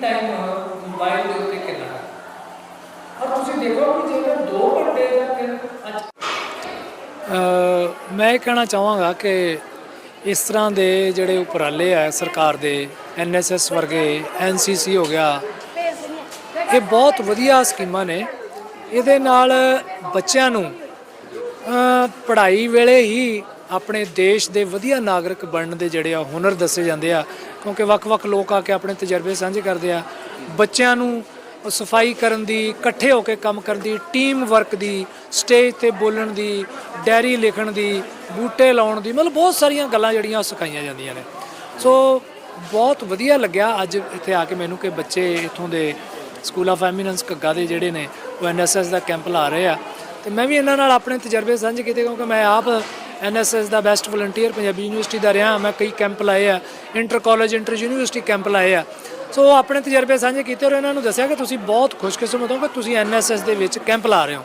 Time mobile ਦੇ ਉੱਤੇ ਕਿੰਨਾ? ਔਰ ਤੁਸੀਂ ਦੇਖੋ ਕਿ ਜੇਕਰ 2 ਘੰਟੇ ਜਾਂ ਤਿੰਨ ਮੈਂ ਇਹ ਕਹਿਣਾ ਚਾਹਾਂਗਾ ਕਿ ਇਸ ਤਰ੍ਹਾਂ ਦੇ ਜਿਹੜੇ ਉਪਰਾਲੇ ਆ ਸਰਕਾਰ ਦੇ ਐਨਐਸਐਸ ਵਰਗੇ ਐਨਸੀਸੀ ਹੋ ਗਿਆ, ਇਹ ਬਹੁਤ ਵਧੀਆ ਸਕੀਮਾਂ ਨੇ। ਇਹਦੇ ਨਾਲ ਬੱਚਿਆਂ ਨੂੰ ਪੜ੍ਹਾਈ ਵੇਲੇ ਹੀ ਆਪਣੇ ਦੇਸ਼ ਦੇ ਵਧੀਆ ਨਾਗਰਿਕ ਬਣਨ ਦੇ ਜਿਹੜੇ ਆ ਹੁਨਰ ਦੱਸੇ ਜਾਂਦੇ ਆ, ਕਿਉਂਕਿ ਵੱਖ-ਵੱਖ ਲੋਕ ਆ ਕੇ ਆਪਣੇ ਤਜਰਬੇ ਸਾਂਝੇ ਕਰਦੇ ਆ। ਬੱਚਿਆਂ ਨੂੰ ਸਫ਼ਾਈ ਕਰਨ ਦੀ, ਇਕੱਠੇ ਹੋ ਕੇ ਕੰਮ ਕਰਨ ਦੀ ਟੀਮ ਵਰਕ ਦੀ ਸਟੇਜ ਤੇ ਬੋਲਣ ਦੀ ਡਾਇਰੀ ਲਿਖਣ ਦੀ, ਬੂਟੇ ਲਾਉਣ ਦੀ, ਮਤਲਬ ਬਹੁਤ ਸਾਰੀਆਂ ਗੱਲਾਂ ਜਿਹੜੀਆਂ ਸਿਖਾਈਆਂ ਜਾਂਦੀਆਂ ਨੇ। ਸੋ ਬਹੁਤ ਵਧੀਆ ਲੱਗਿਆ ਅੱਜ ਇੱਥੇ ਆ ਕੇ ਮੈਨੂੰ ਕਿ ਬੱਚੇ ਇਥੋਂ ਦੇ ਸਕੂਲ ਆਫ ਐਮੀਨੈਂਸ ਘੱਗਾ ਦੇ ਜਿਹੜੇ ਨੇ, ਉਹ ਐਨਐਸਐਸ ਦਾ ਕੈਂਪ ਲਾ ਰਹੇ ਆ। ਤੇ ਮੈਂ ਵੀ ਇਹਨਾਂ ਨਾਲ ਆਪਣੇ ਤਜਰਬੇ ਸਾਂਝੇ ਕੀਤੇ ਕਿਉਂਕਿ ਮੈਂ ਆਪ ਐਨਐਸਐਸ ਦਾ ਬੈਸਟ ਵਲੰਟੀਅਰ ਪੰਜਾਬੀ ਯੂਨੀਵਰਸਿਟੀ ਦਾ ਰਿਹਾ। ਮੈਂ ਕਈ ਕੈਂਪ ਲਾਏ ਆ। Inter college, inter university camp ਲਾਏ ਆ। ਸੋ ਆਪਣੇ ਤਜਰਬੇ ਸਾਂਝੇ ਕੀਤੇ ਔਰ ਇਹਨਾਂ ਨੂੰ ਦੱਸਿਆ ਕਿ ਤੁਸੀਂ ਬਹੁਤ ਖੁਸ਼ਕਿਸਮਤ ਹੋ ਕਿ ਤੁਸੀਂ ਐਨਐਸਐਸ ਦੇ ਵਿੱਚ ਕੈਂਪ ਲਾ ਰਹੇ ਹੋ।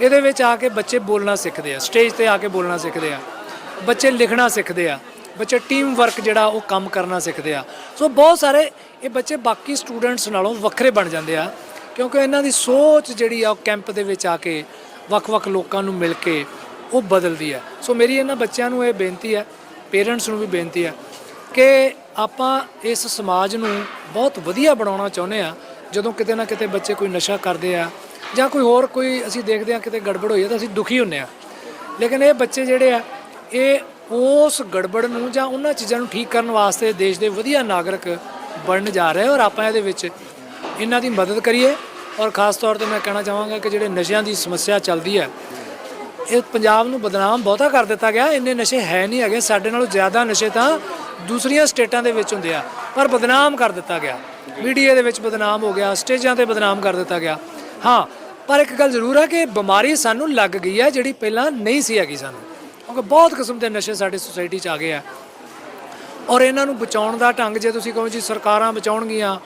ਇਹਦੇ ਵਿੱਚ ਆ ਕੇ ਬੱਚੇ ਬੋਲਣਾ ਸਿੱਖਦੇ ਆ। ਸਟੇਜ ਤੇ ਆ ਕੇ ਬੋਲਣਾ ਸਿੱਖਦੇ ਆ। ਬੱਚੇ ਲਿਖਣਾ ਸਿੱਖਦੇ ਆ। ਬੱਚੇ ਟੀਮ ਵਰਕ ਜਿਹੜਾ ਉਹ ਕੰਮ ਕਰਨਾ ਸਿੱਖਦੇ ਆ। ਸੋ ਬਹੁਤ ਸਾਰੇ ਇਹ ਬੱਚੇ ਬਾਕੀ ਸਟੂਡੈਂਟਸ ਨਾਲੋਂ ਵੱਖਰੇ ਬਣ ਜਾਂਦੇ ਆ। ਕਿਉਂਕਿ ਇਹਨਾਂ ਦੀ ਸੋਚ ਜਿਹੜੀ ਆ ਉਹ ਕੈਂਪ ਦੇ ਵਿੱਚ ਆ ਕੇ ਵੱਖ-ਵੱਖ ਲੋਕਾਂ ਨੂੰ ਮਿਲ ਕੇ ਉਹ ਬਦਲਦੀ ਹੈ। ਸੋ ਮੇਰੀ ਇਹਨਾਂ ਬੱਚਿਆਂ ਨੂੰ ਇਹ ਬੇਨਤੀ ਹੈ ਪੇਰੈਂਟਸ ਨੂੰ ਵੀ ਬੇਨਤੀ ਹੈ ਕਿ ਆਪਾਂ ਇਸ ਸਮਾਜ ਨੂੰ ਬਹੁਤ ਵਧੀਆ ਬਣਾਉਣਾ ਚਾਹੁੰਦੇ ਆ ਜਦੋਂ ਕਿਤੇ ਨਾ ਕਿਤੇ ਬੱਚੇ ਕੋਈ ਨਸ਼ਾ ਕਰਦੇ ਆ ਜਾਂ ਕੋਈ ਹੋਰ ਕੋਈ ਅਸੀਂ ਦੇਖਦੇ ਆ ਕਿਤੇ ਗੜਬੜ ਹੋਈ ਹੈ ਤਾਂ ਅਸੀਂ ਦੁਖੀ ਹੁੰਨੇ ਆ ਲੇਕਿਨ ਇਹ ਬੱਚੇ ਜਿਹੜੇ ਆ, ਇਹ ਉਸ ਗੜਬੜ ਨੂੰ ਜਾਂ ਉਹਨਾਂ ਚੀਜ਼ਾਂ ਨੂੰ ਠੀਕ ਕਰਨ ਵਾਸਤੇ ਦੇਸ਼ ਦੇ ਵਧੀਆ ਨਾਗਰਿਕ ਬਣਨ ਜਾ ਰਹੇ ਔਰ ਆਪਾਂ ਇਹਦੇ ਵਿੱਚ ਇਹਨਾਂ ਦੀ ਮਦਦ ਕਰੀਏ। ਔਰ ਖਾਸ ਤੌਰ ਤੇ ਮੈਂ ਕਹਿਣਾ ਚਾਹਾਂਗਾ ਕਿ ਜਿਹੜੇ ਨਸ਼ਿਆਂ ਦੀ ਸਮੱਸਿਆ ਚੱਲਦੀ ਹੈ ਇਹ ਪੰਜਾਬ ਨੂੰ ਬਦਨਾਮ ਬਹੁਤਾ ਕਰ ਦਿੱਤਾ ਗਿਆ। ਇੰਨੇ ਨਸ਼ੇ ਹੈ ਨਹੀਂ ਹੈਗੇ। ਸਾਡੇ ਨਾਲੋਂ ਜ਼ਿਆਦਾ ਨਸ਼ੇ ਤਾਂ ਦੂਸਰੀਆਂ ਸਟੇਟਾਂ ਦੇ ਵਿੱਚ ਹੁੰਦੇ ਆ। ਪਰ ਬਦਨਾਮ ਕਰ ਦਿੱਤਾ ਗਿਆ। ਮੀਡੀਆ ਦੇ ਵਿੱਚ ਬਦਨਾਮ ਹੋ ਗਿਆ। ਸਟੇਜਾਂ ਤੇ ਬਦਨਾਮ ਕਰ ਦਿੱਤਾ ਗਿਆ। ਹਾਂ, ਪਰ ਇੱਕ ਗੱਲ ਜ਼ਰੂਰ ਹੈ ਕਿ ਬਿਮਾਰੀ ਸਾਨੂੰ ਲੱਗ ਗਈ ਹੈ, ਜਿਹੜੀ ਪਹਿਲਾਂ ਨਹੀਂ ਸੀ ਹੈਗੀ ਸਾਨੂੰ। ਕਿਉਂਕਿ ਬਹੁਤ ਕਿਸਮ ਦੇ ਨਸ਼ੇ ਸਾਡੀ ਸੁਸਾਇਟੀ 'ਚ ਆ ਗਏ ਆ। ਔਰ ਇਹਨਾਂ ਨੂੰ ਬਚਾਉਣ ਦਾ ਢੰਗ ਜੇ ਤੁਸੀਂ ਕਹੋ ਜੀ ਸਰਕਾਰਾਂ ਬਚਾਉਣਗੀਆਂ,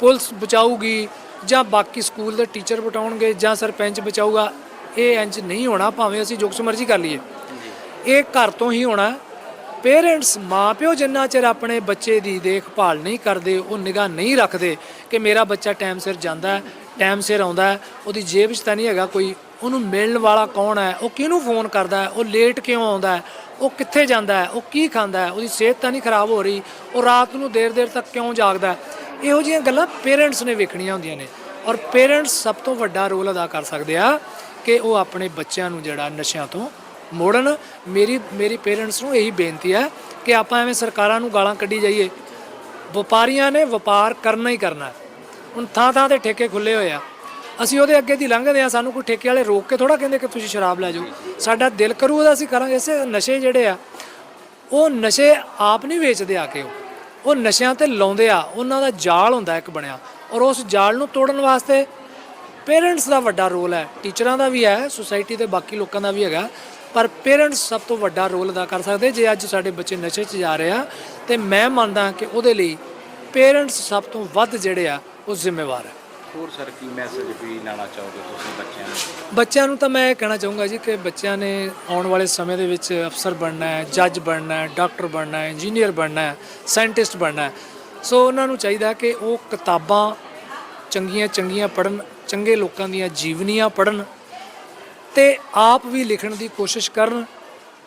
ਪੁਲਿਸ ਬਚਾਊਗੀ ਜਾਂ ਬਾਕੀ ਸਕੂਲ ਦੇ ਟੀਚਰ ਬਚਾਉਣਗੇ ਜਾਂ ਸਰਪੰਚ ਬਚਾਊਗਾ ਇਹ ਇੰਜ ਨਹੀਂ ਹੋਣਾ, ਭਾਵੇਂ ਅਸੀਂ ਜੋ ਕੁਛ ਮਰਜ਼ੀ ਕਰ ਲਈਏ। ਇਹ ਘਰ ਤੋਂ ਹੀ ਹੋਣਾ। ਪੇਰੈਂਟਸ ਮਾਪਿਓ ਜਿੰਨਾ ਚਿਰ ਆਪਣੇ ਬੱਚੇ ਦੀ ਦੇਖਭਾਲ ਨਹੀਂ ਕਰਦੇ, ਉਹ ਨਿਗਾਹ ਨਹੀਂ ਰੱਖਦੇ ਕਿ ਮੇਰਾ ਬੱਚਾ ਟਾਈਮ ਸਿਰ ਜਾਂਦਾ ਟਾਈਮ ਸਿਰ ਆਉਂਦਾ ਉਹਦੀ ਜੇਬ 'ਚ ਤਾਂ ਨਹੀਂ ਹੈਗਾ ਕੋਈ, ਉਹਨੂੰ ਮਿਲਣ ਵਾਲਾ ਕੌਣ ਹੈ, ਉਹ ਕਿਹਨੂੰ ਫੋਨ ਕਰਦਾ ਉਹ ਲੇਟ ਕਿਉਂ ਆਉਂਦਾ ਉਹ ਕਿੱਥੇ ਜਾਂਦਾ ਉਹ ਕੀ ਖਾਂਦਾ ਉਹਦੀ ਸਿਹਤ ਤਾਂ ਨਹੀਂ ਖਰਾਬ ਹੋ ਰਹੀ, ਉਹ ਰਾਤ ਨੂੰ ਦੇਰ ਦੇਰ ਤੱਕ ਕਿਉਂ ਜਾਗਦਾ ਇਹੋ ਜਿਹੀਆਂ ਗੱਲਾਂ ਪੇਰੈਂਟਸ ਨੇ ਵੇਖਣੀਆਂ ਹੁੰਦੀਆਂ ਨੇ। ਔਰ ਪੇਰੈਂਟਸ ਸਭ ਤੋਂ ਵੱਡਾ ਰੋਲ ਅਦਾ ਕਰ ਸਕਦੇ ਆ। ਕਿ ਉਹ ਆਪਣੇ ਬੱਚਿਆਂ ਨੂੰ ਜਿਹੜਾ ਨਸ਼ਿਆਂ ਤੋਂ ਮੋੜਨ। ਮੇਰੀ ਮੇਰੀ ਪੇਰੈਂਟਸ ਨੂੰ ਇਹੀ ਬੇਨਤੀ ਹੈ ਕਿ ਆਪਾਂ ਐਵੇਂ ਸਰਕਾਰਾਂ ਨੂੰ ਗਾਲਾਂ ਕੱਢੀ ਜਾਈਏ। ਵਪਾਰੀਆਂ ਨੇ ਵਪਾਰ ਕਰਨਾ ਹੀ ਕਰਨਾ ਹੁਣ ਥਾਂ ਥਾਂ ਤੇ ਠੇਕੇ ਖੁੱਲੇ ਹੋਏ ਆ। ਅਸੀਂ ਉਹਦੇ ਅੱਗੇ ਦੀ ਲੰਘਦੇ ਆ ਸਾਨੂੰ ਕੋਈ ਠੇਕੇ ਵਾਲੇ ਰੋਕ ਕੇ ਥੋੜਾ ਕਹਿੰਦੇ ਕਿ ਤੁਸੀਂ ਸ਼ਰਾਬ ਲੈ ਜਾਓ। ਸਾਡਾ ਦਿਲ ਕਰੂ ਉਹਦਾ ਅਸੀਂ ਕਰਾਂਗੇ। ਇਸੇ ਨਸ਼ੇ ਜਿਹੜੇ ਆ, ਉਹ ਨਸ਼ੇ ਆਪ ਨਹੀਂ ਵੇਚਦੇ ਆ ਕੇ ਉਹ ਨਸ਼ਿਆਂ ਤੇ ਲਾਉਂਦੇ ਆ। ਉਹਨਾਂ ਦਾ ਜਾਲ ਹੁੰਦਾ ਇੱਕ ਬਣਿਆ। ਔਰ ਉਸ ਜਾਲ ਨੂੰ ਤੋੜਨ ਵਾਸਤੇ ਪੇਰੈਂਟਸ ਦਾ ਵੱਡਾ ਰੋਲ ਹੈ ਟੀਚਰਾਂ ਦਾ ਵੀ ਹੈ ਸੁਸਾਇਟੀ ਦੇ ਬਾਕੀ ਲੋਕਾਂ ਦਾ ਵੀ ਹੈਗਾ ਪਰ ਪੇਰੈਂਟਸ ਸਭ ਤੋਂ ਵੱਡਾ ਰੋਲ ਅਦਾ ਕਰ ਸਕਦੇ ਜੇ ਅੱਜ ਸਾਡੇ ਬੱਚੇ ਨਸ਼ੇ 'ਚ ਜਾ ਰਹੇ ਆ ਤੇ ਮੈਂ ਮੰਨਦਾ ਕਿ ਉਹਦੇ ਲਈ ਪੇਰੈਂਟਸ ਸਭ ਤੋਂ ਵੱਧ ਜਿਹੜੇ ਆ ਉਹ ਜ਼ਿੰਮੇਵਾਰ ਹੈ। ਹੋਰ ਸਰ ਕੀ ਮੈਸੇਜ ਵੀ ਲਾਣਾ ਚਾਹੋਗੇ ਤੁਸੀਂ ਬੱਚਿਆਂ ਨੂੰ? ਬੱਚਿਆਂ ਨੂੰ ਤਾਂ ਮੈਂ ਇਹ ਕਹਿਣਾ ਚਾਹੂੰਗਾ ਜੀ ਕਿ ਬੱਚਿਆਂ ਨੇ ਆਉਣ ਵਾਲੇ ਸਮੇਂ ਦੇ ਵਿੱਚ ਅਫਸਰ ਬਣਨਾ ਹੈ ਜੱਜ ਬਣਨਾ ਹੈ ਡਾਕਟਰ ਬਣਨਾ ਹੈ ਇੰਜੀਨੀਅਰ ਬਣਨਾ ਹੈ ਸਾਇੰਟਿਸਟ ਬਣਨਾ ਹੈ। ਸੋ ਉਹਨਾਂ ਨੂੰ ਚਾਹੀਦਾ ਕਿ ਉਹ ਕਿਤਾਬਾਂ ਚੰਗੀਆਂ ਚੰਗੀਆਂ ਪੜਨ ਚੰਗੇ ਲੋਕਾਂ ਦੀਆਂ ਜੀਵਨੀਆਂ ਪੜਨ ਤੇ ਆਪ ਵੀ ਲਿਖਣ ਦੀ ਕੋਸ਼ਿਸ਼ ਕਰਨ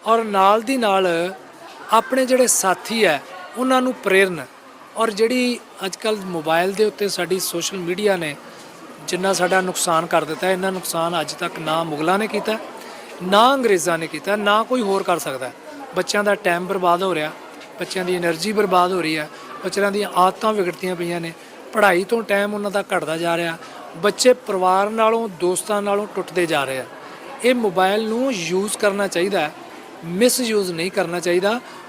ਔਰ ਨਾਲ ਦੀ ਨਾਲ ਆਪਣੇ ਜਿਹੜੇ ਸਾਥੀ ਹੈ, ਉਹਨਾਂ ਨੂੰ ਪ੍ਰੇਰਨ ਔਰ ਜਿਹੜੀ ਅੱਜ ਅੱਜਕੱਲ ਮੋਬਾਈਲ ਦੇ ਉੱਤੇ ਸਾਡੀ ਸੋਸ਼ਲ ਮੀਡੀਆ ਨੇ ਜਿੰਨਾ ਸਾਡਾ ਨੁਕਸਾਨ ਕਰ ਦਿੱਤਾ ਇਹਨਾਂ ਨੁਕਸਾਨ ਅੱਜ ਤੱਕ ਨਾ ਮੁਗਲਾਂ ਨੇ ਕੀਤਾ, ਨਾ ਅੰਗਰੇਜ਼ਾਂ ਨੇ ਕੀਤਾ, ਨਾ ਕੋਈ ਹੋਰ ਕਰ ਸਕਦਾ। ਬੱਚਿਆਂ ਦਾ ਟਾਈਮ ਬਰਬਾਦ ਹੋ ਰਿਹਾ, ਬੱਚਿਆਂ ਦੀ એનર્ਜੀ ਬਰਬਾਦ ਹੋ ਰਹੀ ਹੈ, ਬੱਚਿਆਂ ਦੀਆਂ ਆਦਤਾਂ ਵਿਗੜਦੀਆਂ ਪਈਆਂ ਨੇ, ਪੜ੍ਹਾਈ ਤੋਂ ਟਾਈਮ ਉਹਨਾਂ ਦਾ ਘਟਦਾ ਜਾ ਰਿਹਾ ਬੱਚੇ ਪਰਿਵਾਰ ਨਾਲੋਂ, ਦੋਸਤਾਂ ਨਾਲੋਂ ਟੁੱਟਦੇ ਜਾ ਰਹੇ ਆ। ਇਹ ਮੋਬਾਈਲ ਨੂੰ ਯੂਜ਼ ਕਰਨਾ ਚਾਹੀਦਾ ਹੈ ਮਿਸਯੂਜ਼ ਨਹੀਂ ਕਰਨਾ ਚਾਹੀਦਾ।